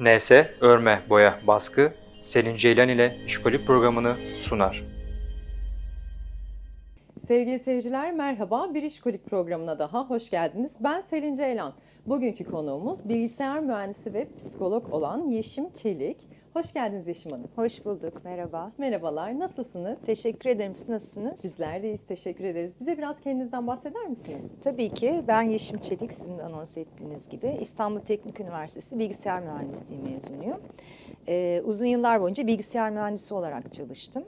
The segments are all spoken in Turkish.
NS Örme Boya Baskı Selin Ceylan ile İşkolik programını sunar. Sevgili seyirciler merhaba. Bir İşkolik programına daha hoş geldiniz. Ben Selin Ceylan. Bugünkü konuğumuz bilgisayar mühendisi ve psikolog olan Yeşim Çelik. Hoş geldiniz Yeşim Hanım. Hoş bulduk, merhaba. Merhabalar, nasılsınız? Teşekkür ederim, siz nasılsınız? Bizler deyiz, teşekkür ederiz. Bize biraz kendinizden bahseder misiniz? Tabii ki ben Yeşim Çelik, sizin de anons ettiğiniz gibi İstanbul Teknik Üniversitesi Bilgisayar Mühendisliği mezunuyum. Ee, uzun yıllar boyunca bilgisayar mühendisi olarak çalıştım.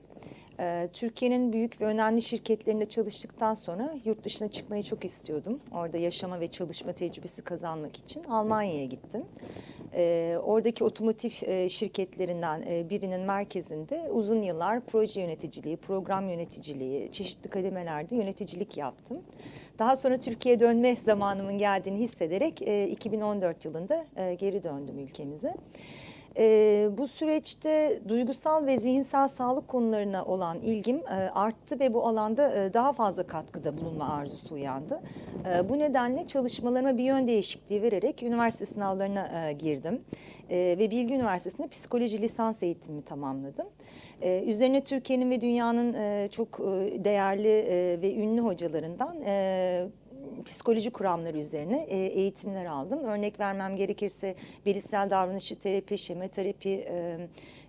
Ee, Türkiye'nin büyük ve önemli şirketlerinde çalıştıktan sonra yurt dışına çıkmayı çok istiyordum. Orada yaşama ve çalışma tecrübesi kazanmak için Almanya'ya gittim. Ee, oradaki otomotiv e, şirketlerinden e, birinin merkezinde uzun yıllar proje yöneticiliği, program yöneticiliği, çeşitli kademelerde yöneticilik yaptım. Daha sonra Türkiye'ye dönme zamanımın geldiğini hissederek e, 2014 yılında e, geri döndüm ülkemize. E, bu süreçte duygusal ve zihinsel sağlık konularına olan ilgim e, arttı ve bu alanda e, daha fazla katkıda bulunma arzusu uyandı. E, bu nedenle çalışmalarıma bir yön değişikliği vererek üniversite sınavlarına e, girdim. E, ve Bilgi Üniversitesi'nde psikoloji lisans eğitimimi tamamladım. E, üzerine Türkiye'nin ve dünyanın e, çok e, değerli e, ve ünlü hocalarından e, psikoloji kuramları üzerine e, eğitimler aldım. Örnek vermem gerekirse bilişsel davranışçı terapi, şema terapi, e,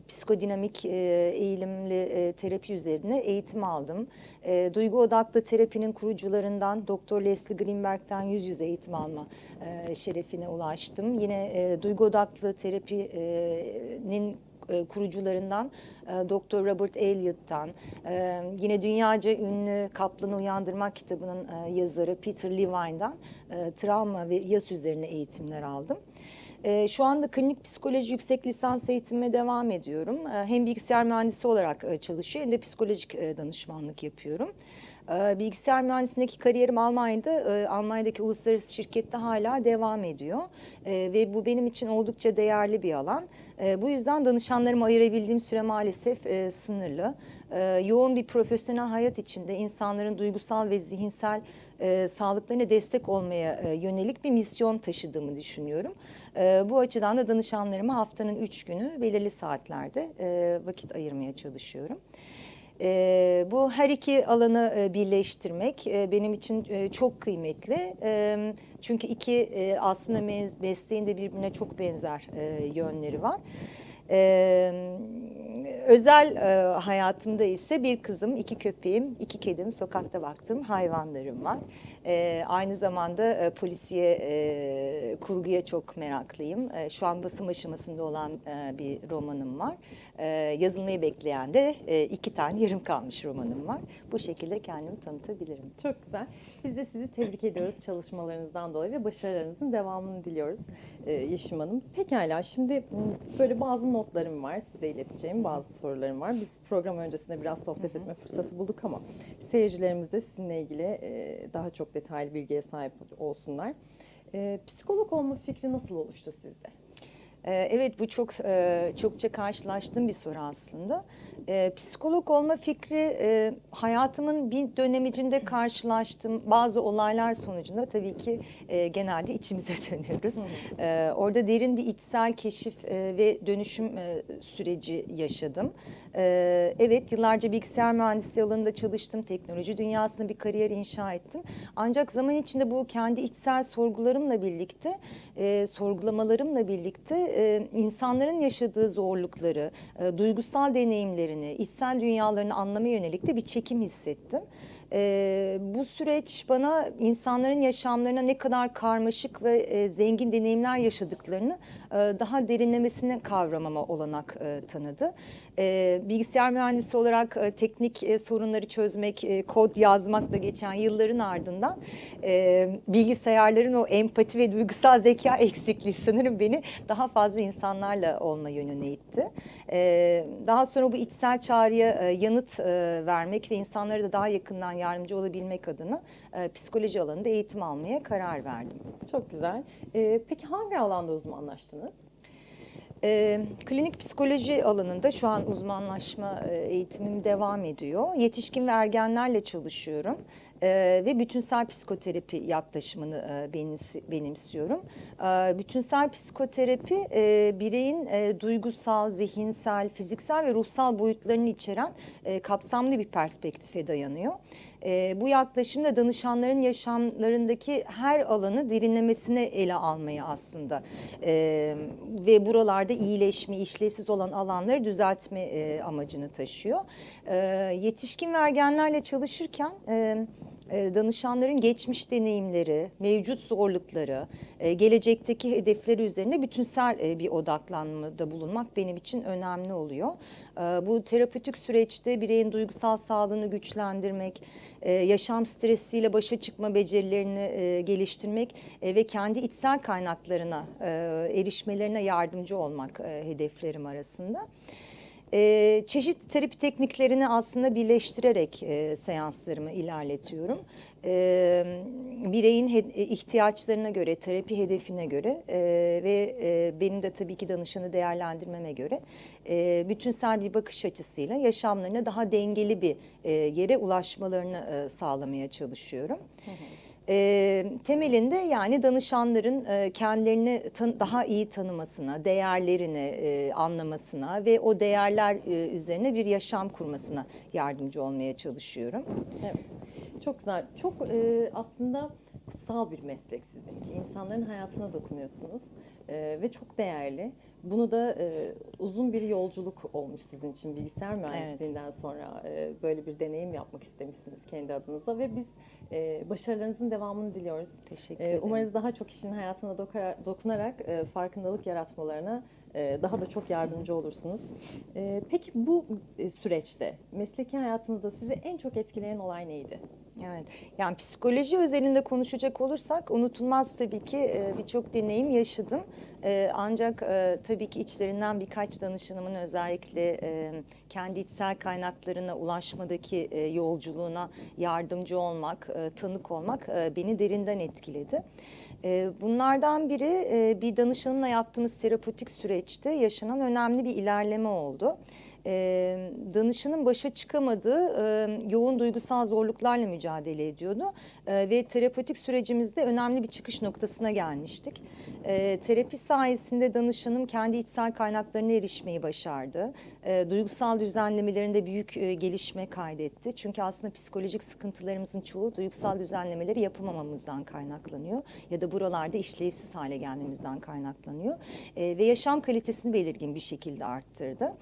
psikodinamik e, eğilimli e, terapi üzerine eğitim aldım. E, duygu odaklı terapinin kurucularından Dr. Leslie Greenberg'den yüz yüze eğitim alma e, şerefine ulaştım. Yine e, duygu odaklı terapinin e, kurucularından e, Dr. Robert Elliott'tan, e, yine dünyaca ünlü Kaplan'ı Uyandırmak kitabının e, yazarı Peter Levine'dan e, travma ve yas üzerine eğitimler aldım. E, Şu anda klinik psikoloji yüksek lisans eğitimime devam ediyorum. E, Hem bilgisayar mühendisi olarak e, çalışıyor hem de psikolojik e, danışmanlık yapıyorum. E, Bilgisayar mühendisliğindeki kariyerim Almanya'da, e, Almanya'daki uluslararası şirkette hala devam ediyor. E, Ve bu benim için oldukça değerli bir alan. E, Bu yüzden danışanlarıma ayırabildiğim süre maalesef e, sınırlı. Yoğun bir profesyonel hayat içinde insanların duygusal ve zihinsel e, sağlıklarına destek olmaya e, yönelik bir misyon taşıdığımı düşünüyorum. Bu açıdan da danışanlarıma haftanın üç günü belirli saatlerde vakit ayırmaya çalışıyorum. E, bu her iki alanı e, birleştirmek e, benim için e, çok kıymetli. E, çünkü iki e, aslında mesleğin de birbirine çok benzer e, yönleri var. E, özel e, hayatımda ise bir kızım, iki köpeğim, iki kedim, sokakta baktığım hayvanlarım var. E, aynı zamanda e, polisiye e, kurguya çok meraklıyım. E, şu an basım aşamasında olan e, bir romanım var. E, yazılmayı bekleyen de e, iki tane yarım kalmış romanım var. Bu şekilde kendimi tanıtabilirim. Çok güzel. Biz de sizi tebrik ediyoruz çalışmalarınızdan dolayı ve başarılarınızın devamını diliyoruz e, Yeşim Hanım. Pekala şimdi böyle bazı notlarım var size ileteceğim bazı sorularım var. Biz program öncesinde biraz sohbet etme fırsatı bulduk ama seyircilerimiz de sizinle ilgili e, daha çok detaylı bilgiye sahip olsunlar. E, psikolog olma fikri nasıl oluştu sizde? Ee, Evet bu çok e, çokça karşılaştığım bir soru aslında. Ee, Psikolog olma fikri e, hayatımın bir dönemicinde karşılaştığım bazı olaylar sonucunda tabii ki e, genelde içimize dönüyoruz. Ee, Orada derin bir içsel keşif e, ve dönüşüm e, süreci yaşadım. Ee, Evet yıllarca bilgisayar mühendisliği alanında çalıştım. Teknoloji dünyasında bir kariyer inşa ettim. Ancak zaman içinde bu kendi içsel sorgularımla birlikte, e, sorgulamalarımla birlikte e, insanların yaşadığı zorlukları, e, duygusal deneyimlerini, içsel dünyalarını anlamaya yönelik de bir çekim hissettim. E, bu süreç bana insanların yaşamlarına ne kadar karmaşık ve e, zengin deneyimler yaşadıklarını e, daha derinlemesine kavramama olanak e, tanıdı. E, bilgisayar mühendisi olarak e, teknik e, sorunları çözmek, e, kod yazmakla geçen yılların ardından e, bilgisayarların o empati ve duygusal zeka eksikliği sanırım beni daha fazla insanlarla olma yönüne itti. E, daha sonra bu içsel çağrıya e, yanıt e, vermek ve insanlara da daha yakından yardımcı olabilmek adına e, psikoloji alanında eğitim almaya karar verdim. Çok güzel. E, peki hangi alanda uzmanlaştınız? E, klinik psikoloji alanında şu an uzmanlaşma e, eğitimim devam ediyor. Yetişkin ve ergenlerle çalışıyorum. E, ve bütünsel psikoterapi yaklaşımını e, benim- benimsiyorum. E, bütünsel psikoterapi e, bireyin e, duygusal, zihinsel, fiziksel ve ruhsal boyutlarını içeren e, kapsamlı bir perspektife dayanıyor. E, bu yaklaşımda danışanların yaşamlarındaki her alanı derinlemesine ele almayı aslında e, ve buralarda iyileşme, işlevsiz olan alanları düzeltme e, amacını taşıyor. E, yetişkin ve ergenlerle çalışırken e, danışanların geçmiş deneyimleri, mevcut zorlukları, e, gelecekteki hedefleri üzerine bütünsel e, bir odaklanmada bulunmak benim için önemli oluyor. E, Bu terapötik süreçte bireyin duygusal sağlığını güçlendirmek, e, yaşam stresiyle başa çıkma becerilerini geliştirmek ve kendi içsel kaynaklarına erişmelerine yardımcı olmak hedeflerim arasında. E, çeşitli terapi tekniklerini aslında birleştirerek e, seanslarımı ilerletiyorum. E, bireyin ihtiyaçlarına göre, terapi hedefine göre e, ve e, benim de tabii ki danışanı değerlendirmeme göre e, bütünsel bir bakış açısıyla yaşamlarına daha dengeli bir e, yere ulaşmalarını e, sağlamaya çalışıyorum. E, temelinde yani danışanların e, kendilerini tan- daha iyi tanımasına, değerlerini e, anlamasına ve o değerler e, üzerine bir yaşam kurmasına yardımcı olmaya çalışıyorum. Evet. Çok güzel. Çok e, aslında kutsal bir meslek sizinki. İnsanların hayatına dokunuyorsunuz e, ve çok değerli. Bunu da e, uzun bir yolculuk olmuş sizin için bilgisayar mühendisliğinden sonra e, böyle bir deneyim yapmak istemişsiniz kendi adınıza ve biz e, başarılarınızın devamını diliyoruz. Teşekkür E, ederim. umarız daha çok kişinin hayatına dokunarak e, farkındalık yaratmalarına e, daha da çok yardımcı olursunuz. E, peki bu e, süreçte mesleki hayatınızda sizi en çok etkileyen olay neydi? Evet. Yani psikoloji özelinde konuşacak olursak unutulmaz tabii ki e, birçok deneyim yaşadım. E, Ancak e, tabii ki içlerinden birkaç danışanımın özellikle kendi içsel kaynaklarına ulaşmadaki yolculuğuna yardımcı olmak, tanık olmak beni derinden etkiledi. Bunlardan biri bir danışanımla yaptığımız terapötik süreçte yaşanan önemli bir ilerleme oldu e, danışanın başa çıkamadığı e, yoğun duygusal zorluklarla mücadele ediyordu. E, ve terapötik sürecimizde önemli bir çıkış noktasına gelmiştik. E, terapi sayesinde danışanım kendi içsel kaynaklarına erişmeyi başardı. E, duygusal düzenlemelerinde büyük e, gelişme kaydetti. Çünkü aslında psikolojik sıkıntılarımızın çoğu duygusal düzenlemeleri yapamamamızdan kaynaklanıyor. Ya da buralarda işlevsiz hale gelmemizden kaynaklanıyor. E, ve yaşam kalitesini belirgin bir şekilde arttırdı.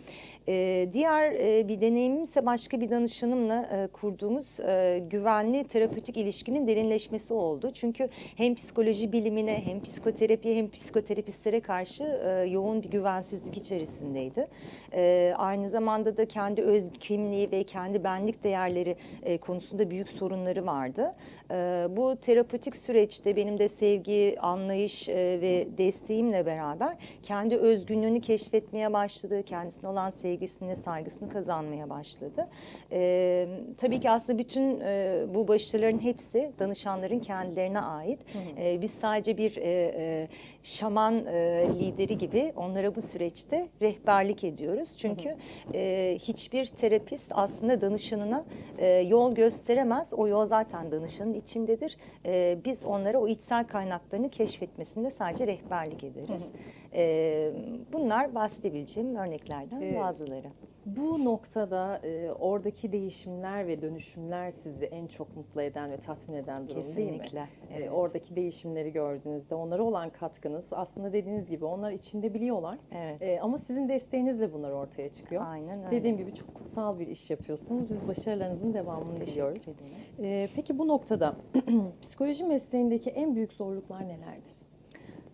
E, diğer e, bir deneyimim ise başka bir danışanımla e, kurduğumuz e, güvenli terapötik ilişkinin derinleşmesi oldu. Çünkü hem psikoloji bilimine hem psikoterapiye hem psikoterapistlere karşı e, yoğun bir güvensizlik içerisindeydi. E, aynı zamanda da kendi öz kimliği ve kendi benlik değerleri e, konusunda büyük sorunları vardı. E, bu terapötik süreçte benim de sevgi, anlayış e, ve desteğimle beraber kendi özgünlüğünü keşfetmeye başladı. Kendisine olan sevgisini, saygısını kazanmaya başladı. E, tabii ki aslında bütün e, bu başarıların hepsi danışanların kendilerine ait. E, biz sadece bir e, e, şaman e, lideri gibi onlara bu süreçte rehberlik ediyoruz. Çünkü e, hiçbir terapist aslında danışanına e, yol gösteremez. O yol zaten danışanın içindedir. E, biz onlara o içsel kaynaklarını keşfetmesinde sadece rehberlik ederiz. E, bunlar bahsedebileceğim örneklerden Evet. bazıları. Bu noktada e, oradaki değişimler ve dönüşümler sizi en çok mutlu eden ve tatmin eden durum değil mi? Kesinlikle. E, Evet. oradaki değişimleri gördüğünüzde onlara olan katkınız aslında dediğiniz gibi onlar içinde biliyorlar. Evet. E, ama sizin desteğinizle bunlar ortaya çıkıyor. Aynen öyle. Dediğim gibi çok kutsal bir iş yapıyorsunuz. Biz başarılarınızın devamını diliyoruz. Teşekkür ederim. E, peki bu noktada psikoloji mesleğindeki en büyük zorluklar nelerdir?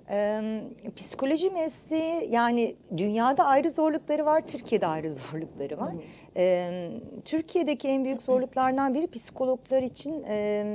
Ee, psikoloji mesleği yani dünyada ayrı zorlukları var, Türkiye'de ayrı zorlukları var. Ee, Türkiye'deki en büyük zorluklardan biri psikologlar için e,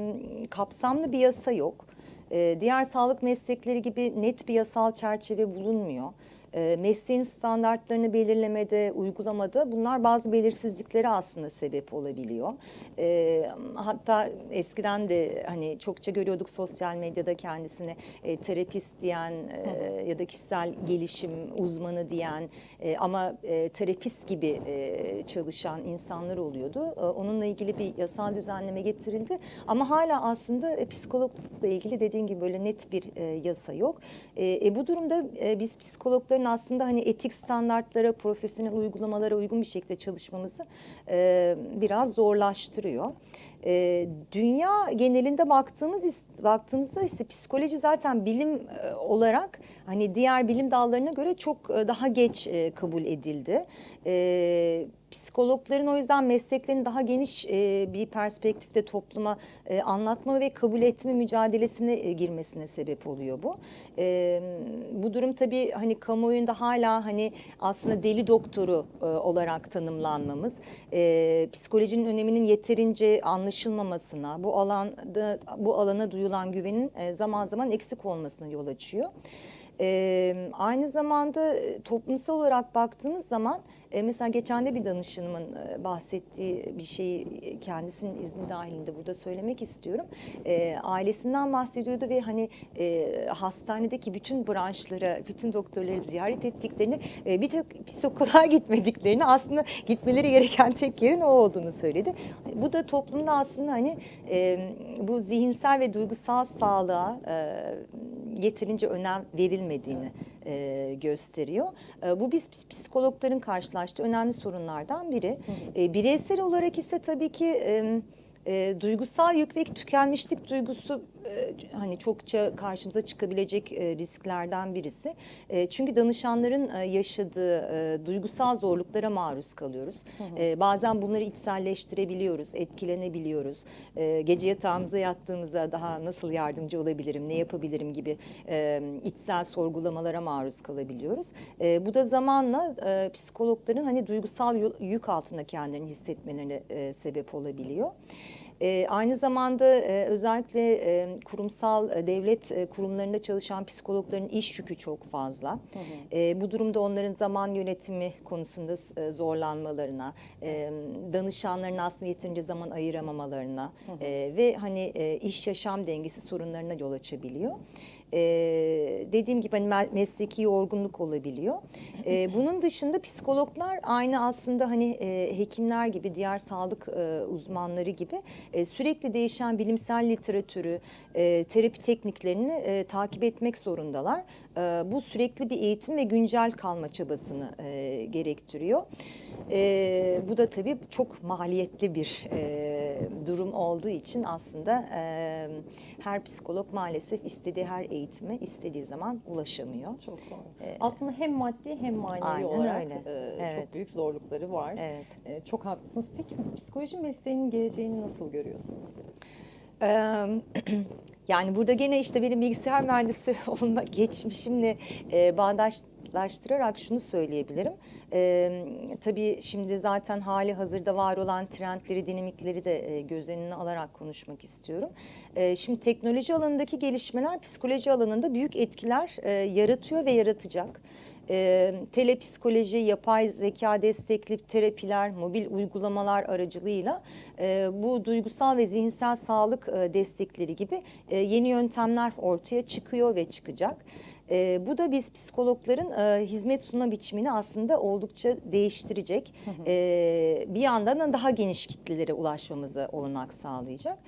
kapsamlı bir yasa yok. Ee, diğer sağlık meslekleri gibi net bir yasal çerçeve bulunmuyor. E, mesleğin standartlarını belirlemede, uygulamada bunlar bazı belirsizliklere aslında sebep olabiliyor. E, hatta eskiden de hani çokça görüyorduk sosyal medyada kendisine e, terapist diyen e, ya da kişisel gelişim uzmanı diyen e, ama e, terapist gibi e, çalışan insanlar oluyordu. E, onunla ilgili bir yasal düzenleme getirildi ama hala aslında e, psikologla ilgili dediğin gibi böyle net bir e, yasa yok. E, e, bu durumda e, biz psikologların aslında hani etik standartlara, profesyonel uygulamalara uygun bir şekilde çalışmamızı e, biraz zorlaştırıyor. E, dünya genelinde baktığımız baktığımızda ise psikoloji zaten bilim e, olarak hani diğer bilim dallarına göre çok e, daha geç e, kabul edildi. E, psikologların o yüzden mesleklerini daha geniş e, bir perspektifte topluma e, anlatma ve kabul etme mücadelesine e, girmesine sebep oluyor bu. E, bu durum tabii hani kamuoyunda hala hani aslında deli doktoru e, olarak tanımlanmamız, e, psikolojinin öneminin yeterince anlaşılmamasına, bu alanda bu alana duyulan güvenin e, zaman zaman eksik olmasına yol açıyor. Ee, aynı zamanda e, toplumsal olarak baktığımız zaman e, mesela geçen de bir danışanımın e, bahsettiği bir şeyi e, kendisinin izni dahilinde burada söylemek istiyorum. E, ailesinden bahsediyordu ve hani e, hastanedeki bütün branşlara, bütün doktorları ziyaret ettiklerini, e, bir tek psikoloğa gitmediklerini aslında gitmeleri gereken tek yerin o olduğunu söyledi. Bu da toplumda aslında hani e, bu zihinsel ve duygusal sağlığa e, yeterince önem verilmediğini e, gösteriyor. E, bu biz psikologların karşılaştığı önemli sorunlardan biri. E, bireysel olarak ise tabii ki e, e, duygusal yük ve tükenmişlik duygusu hani çokça karşımıza çıkabilecek e, risklerden birisi. E, çünkü danışanların e, yaşadığı e, duygusal zorluklara maruz kalıyoruz. E, bazen bunları içselleştirebiliyoruz, etkilenebiliyoruz. E, gece yatağımıza yattığımızda daha nasıl yardımcı olabilirim, ne yapabilirim gibi e, içsel sorgulamalara maruz kalabiliyoruz. E, bu da zamanla e, psikologların hani duygusal yük altında kendilerini hissetmelerine e, sebep olabiliyor. E, aynı zamanda e, özellikle e, kurumsal e, devlet e, kurumlarında çalışan psikologların iş yükü çok fazla. E, bu durumda onların zaman yönetimi konusunda e, zorlanmalarına, e, danışanların aslında yeterince zaman ayıramamalarına e, ve hani e, iş yaşam dengesi sorunlarına yol açabiliyor. Ee, dediğim gibi hani me- mesleki yorgunluk olabiliyor. Ee, bunun dışında psikologlar aynı aslında hani e, hekimler gibi diğer sağlık e, uzmanları gibi e, sürekli değişen bilimsel literatürü, e, terapi tekniklerini e, takip etmek zorundalar. E, bu sürekli bir eğitim ve güncel kalma çabasını e, gerektiriyor. E, bu da tabii çok maliyetli bir e, durum olduğu için aslında e, her psikolog maalesef istediği her eğitime istediği zaman ulaşamıyor. Çok doğru. Ee, Aslında hem maddi hem manevi aynen olarak öyle. e, Evet. çok büyük zorlukları var. Evet. E, çok haklısınız. Peki psikoloji mesleğinin geleceğini nasıl görüyorsunuz? Yani burada gene işte benim bilgisayar mühendisi olma geçmişimle e, bağdaşlaştırarak şunu söyleyebilirim. Eee tabii şimdi zaten hali hazırda var olan trendleri, dinamikleri de e, göz önüne alarak konuşmak istiyorum. Eee, şimdi teknoloji alanındaki gelişmeler psikoloji alanında büyük etkiler e, yaratıyor ve yaratacak. E, telepsikoloji, yapay zeka destekli terapiler, mobil uygulamalar aracılığıyla e, bu duygusal ve zihinsel sağlık e, destekleri gibi e, yeni yöntemler ortaya çıkıyor ve çıkacak. E, bu da biz psikologların e, hizmet sunma biçimini aslında oldukça değiştirecek. E, bir yandan da daha geniş kitlelere ulaşmamıza olanak sağlayacak.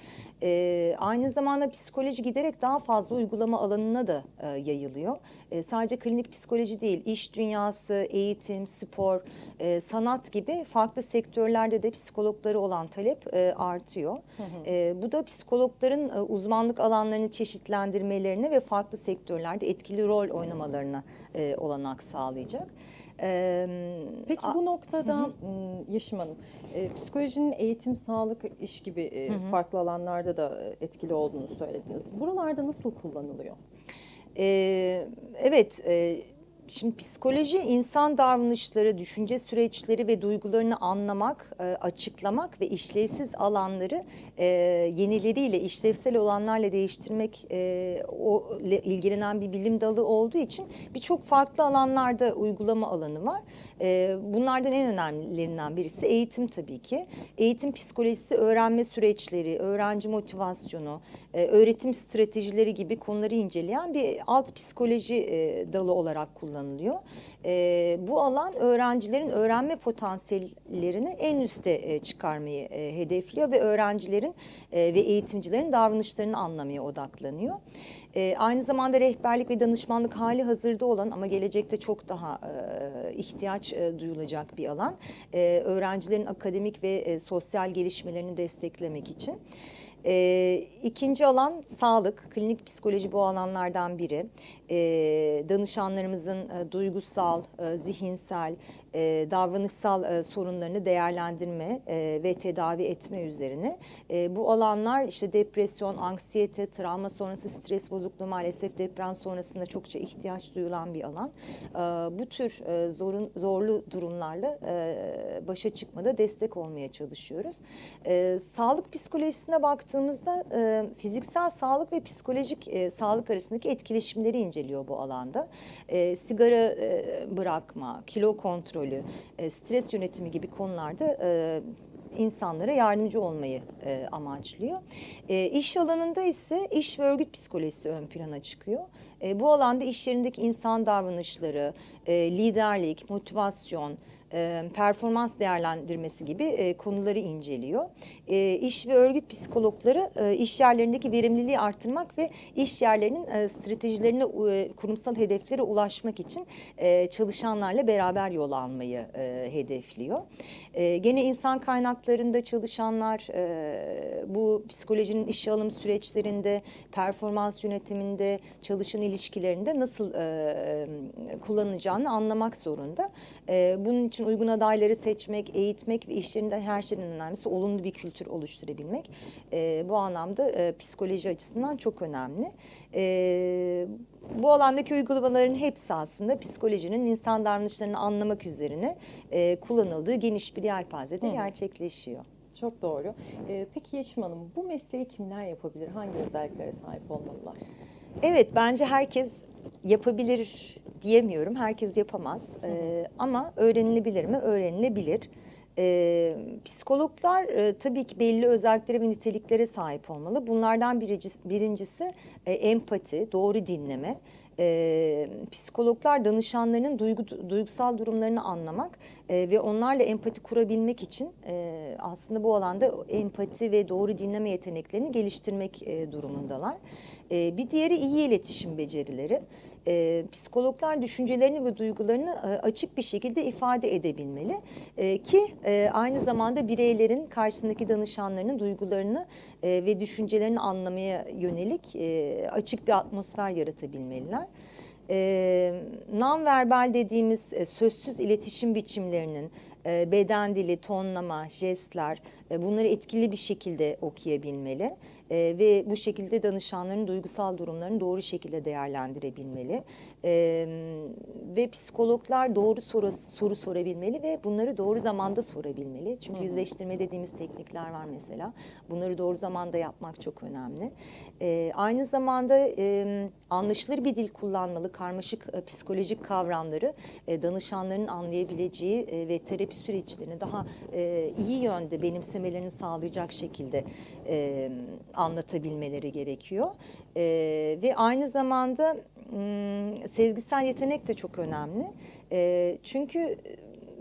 E, aynı zamanda psikoloji giderek daha fazla uygulama alanına da e, yayılıyor. E, sadece klinik psikoloji değil, iş dünyası, eğitim, spor, e, sanat gibi farklı sektörlerde de psikologları olan talep e, artıyor. E, bu da psikologların e, uzmanlık alanlarını çeşitlendirmelerine ve farklı sektörlerde etkili rol oynamalarına e, olanak sağlayacak. Peki bu noktada m, Yeşim Hanım, e, psikolojinin eğitim, sağlık, iş gibi e, farklı alanlarda da etkili olduğunu söylediniz. Buralarda nasıl kullanılıyor? Evet, e, Şimdi psikoloji insan davranışları, düşünce süreçleri ve duygularını anlamak, e, açıklamak ve işlevsiz alanları e, yenileriyle, işlevsel olanlarla değiştirmek e, ilgilenen bir bilim dalı olduğu için birçok farklı alanlarda uygulama alanı var. Bunlardan en önemlilerinden birisi eğitim tabii ki. Eğitim psikolojisi, öğrenme süreçleri, öğrenci motivasyonu, öğretim stratejileri gibi konuları inceleyen bir alt psikoloji dalı olarak kullanılıyor. E, bu alan öğrencilerin öğrenme potansiyellerini en üste e, çıkarmayı e, hedefliyor ve öğrencilerin e, ve eğitimcilerin davranışlarını anlamaya odaklanıyor. E, aynı zamanda rehberlik ve danışmanlık hali hazırda olan ama gelecekte çok daha e, ihtiyaç e, duyulacak bir alan. E, öğrencilerin akademik ve e, sosyal gelişmelerini desteklemek için. E, ikinci alan sağlık, klinik psikoloji bu alanlardan biri. E, danışanlarımızın e, duygusal, e, zihinsel, e, davranışsal e, sorunlarını değerlendirme e, ve tedavi etme üzerine. E, bu alanlar işte depresyon, anksiyete, travma sonrası stres bozukluğu maalesef deprem sonrasında çokça ihtiyaç duyulan bir alan. E, bu tür e, zorun, zorlu durumlarla e, başa çıkmada destek olmaya çalışıyoruz. E, sağlık psikolojisine baktığımızda e, fiziksel sağlık ve psikolojik e, sağlık arasındaki etkileşimleri inceliyor bu alanda. E, sigara e, bırakma, kilo kontrolü, e, stres yönetimi gibi konularda e, insanlara yardımcı olmayı e, amaçlıyor. E, iş alanında ise iş ve örgüt psikolojisi ön plana çıkıyor. E, bu alanda iş yerindeki insan davranışları, e, liderlik, motivasyon, e, performans değerlendirmesi gibi e, konuları inceliyor. E, iş ve örgüt psikologları e, iş yerlerindeki verimliliği artırmak ve iş yerlerinin e, stratejilerine, e, kurumsal hedeflere ulaşmak için e, çalışanlarla beraber yol almayı e, hedefliyor. E, gene insan kaynaklarında çalışanlar e, bu psikolojinin işe alım süreçlerinde, performans yönetiminde, çalışan ilişkilerinde nasıl e, kullanılacağını anlamak zorunda. E, bunun için uygun adayları seçmek, eğitmek ve işlerinde her şeyden önemlisi olumlu bir kültür oluşturabilmek. E, bu anlamda e, psikoloji açısından çok önemli. E, bu alandaki uygulamaların hepsi aslında psikolojinin insan davranışlarını anlamak üzerine e, kullanıldığı geniş bir yelpazede Hı. gerçekleşiyor. Çok doğru. E, peki Yeşim Hanım bu mesleği kimler yapabilir? Hangi özelliklere sahip olmalılar? Evet bence herkes yapabilir diyemiyorum. Herkes yapamaz. Ee, ama öğrenilebilir mi? Öğrenilebilir. Ee, psikologlar e, tabii ki belli özelliklere ve niteliklere sahip olmalı. Bunlardan birincisi, birincisi e, empati, doğru dinleme. Ee, psikologlar danışanlarının duygu, duygusal durumlarını anlamak e, ve onlarla empati kurabilmek için e, aslında bu alanda empati ve doğru dinleme yeteneklerini geliştirmek e, durumundalar. E, bir diğeri iyi iletişim becerileri. E, psikologlar düşüncelerini ve duygularını e, açık bir şekilde ifade edebilmeli E, ki e, aynı zamanda bireylerin karşısındaki danışanlarının duygularını e, ve düşüncelerini anlamaya yönelik e, açık bir atmosfer yaratabilmeliler. E, non-verbal dediğimiz e, sözsüz iletişim biçimlerinin e, beden dili, tonlama, jestler e, bunları etkili bir şekilde okuyabilmeli. E, ve bu şekilde danışanların duygusal durumlarını doğru şekilde değerlendirebilmeli. E, ve psikologlar doğru soru, soru sorabilmeli ve bunları doğru zamanda sorabilmeli. Çünkü yüzleştirme dediğimiz teknikler var mesela. Bunları doğru zamanda yapmak çok önemli. E, aynı zamanda e, anlaşılır bir dil kullanmalı, karmaşık e, psikolojik kavramları e, danışanların anlayabileceği e, ve terapi süreçlerini daha e, iyi yönde benimsemelerini sağlayacak şekilde e, anlatabilmeleri gerekiyor. E, ve aynı zamanda m, sezgisel yetenek de çok önemli. E, çünkü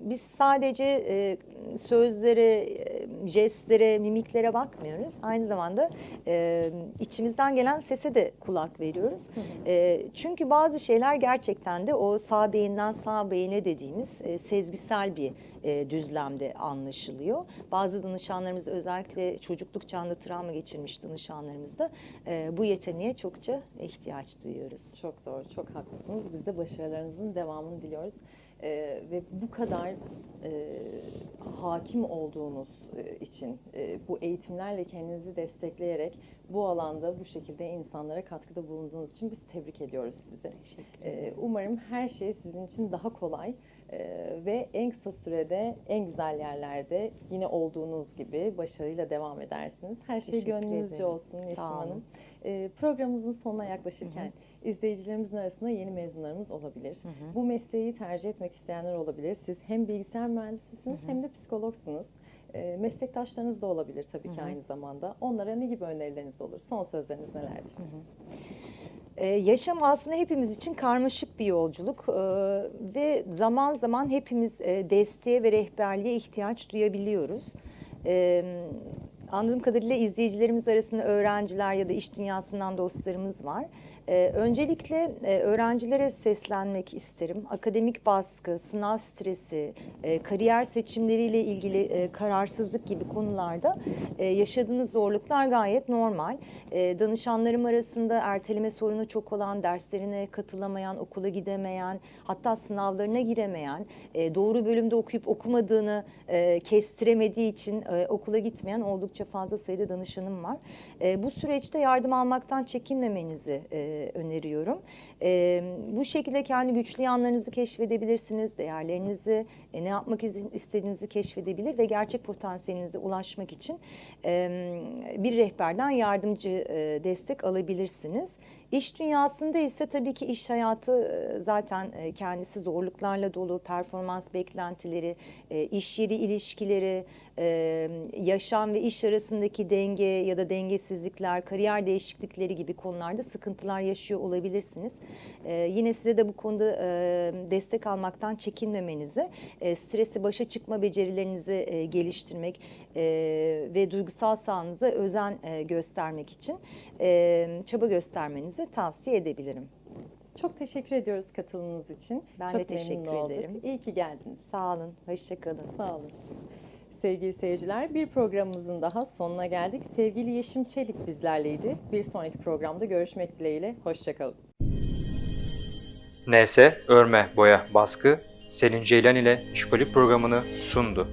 biz sadece e, sözlere, e, jestlere, mimiklere bakmıyoruz. Aynı zamanda e, içimizden gelen sese de kulak veriyoruz. E, çünkü bazı şeyler gerçekten de o sağ beyinden sağ beyine dediğimiz e, sezgisel bir e, düzlemde anlaşılıyor. Bazı danışanlarımız özellikle çocukluk çağında travma geçirmiş danışanlarımızda e, bu yeteneğe çokça ihtiyaç duyuyoruz. Çok doğru, çok haklısınız. Biz de başarılarınızın devamını diliyoruz. Ee, ve bu kadar e, hakim olduğunuz e, için e, bu eğitimlerle kendinizi destekleyerek bu alanda bu şekilde insanlara katkıda bulunduğunuz için biz tebrik ediyoruz sizi. E, umarım her şey sizin için daha kolay e, ve en kısa sürede en güzel yerlerde yine olduğunuz gibi başarıyla devam edersiniz. Her şey Teşekkür gönlünüzce ederim. olsun Yeşim. Hanım. E, programımızın sonuna yaklaşırken izleyicilerimizin arasında yeni mezunlarımız olabilir. Bu mesleği tercih etmek isteyenler olabilir. Siz hem bilgisayar mühendisisiniz hem de psikologsunuz. E, meslektaşlarınız da olabilir tabii ki aynı zamanda. Onlara ne gibi önerileriniz olur? Son sözleriniz nelerdir? Ee, yaşam aslında hepimiz için karmaşık bir yolculuk Ee, ve zaman zaman hepimiz e, desteğe ve rehberliğe ihtiyaç duyabiliyoruz. Ee, anladığım kadarıyla izleyicilerimiz arasında öğrenciler ya da iş dünyasından dostlarımız var. Ee, öncelikle e, öğrencilere seslenmek isterim. Akademik baskı, sınav stresi, e, kariyer seçimleriyle ilgili e, kararsızlık gibi konularda e, yaşadığınız zorluklar gayet normal. E, danışanlarım arasında erteleme sorunu çok olan, derslerine katılamayan, okula gidemeyen, hatta sınavlarına giremeyen, e, doğru bölümde okuyup okumadığını e, kestiremediği için e, okula gitmeyen oldukça fazla sayıda danışanım var. E, bu süreçte yardım almaktan çekinmemenizi e, öneriyorum. E, bu şekilde kendi güçlü yanlarınızı keşfedebilirsiniz, değerlerinizi, e, ne yapmak istediğinizi keşfedebilir ve gerçek potansiyelinize ulaşmak için e, bir rehberden yardımcı e, destek alabilirsiniz. İş dünyasında ise tabii ki iş hayatı e, zaten e, kendisi zorluklarla dolu, performans beklentileri, e, iş yeri ilişkileri, yaşam ve iş arasındaki denge ya da dengesizlikler, kariyer değişiklikleri gibi konularda sıkıntılar yaşıyor olabilirsiniz. Yine size de bu konuda destek almaktan çekinmemenizi, stresi başa çıkma becerilerinizi geliştirmek ve duygusal sağlığınıza özen göstermek için çaba göstermenizi tavsiye edebilirim. Çok teşekkür ediyoruz katılımınız için. Ben Çok de teşekkür olduk. ederim. İyi ki geldiniz. Sağ olun, hoşçakalın. Sağ olun. Sevgili seyirciler, bir programımızın daha sonuna geldik. Sevgili Yeşim Çelik bizlerleydi. Bir sonraki programda görüşmek dileğiyle. Hoşçakalın. NS Örme Boya Baskı Selin Ceylan ile İşkolik programını sundu.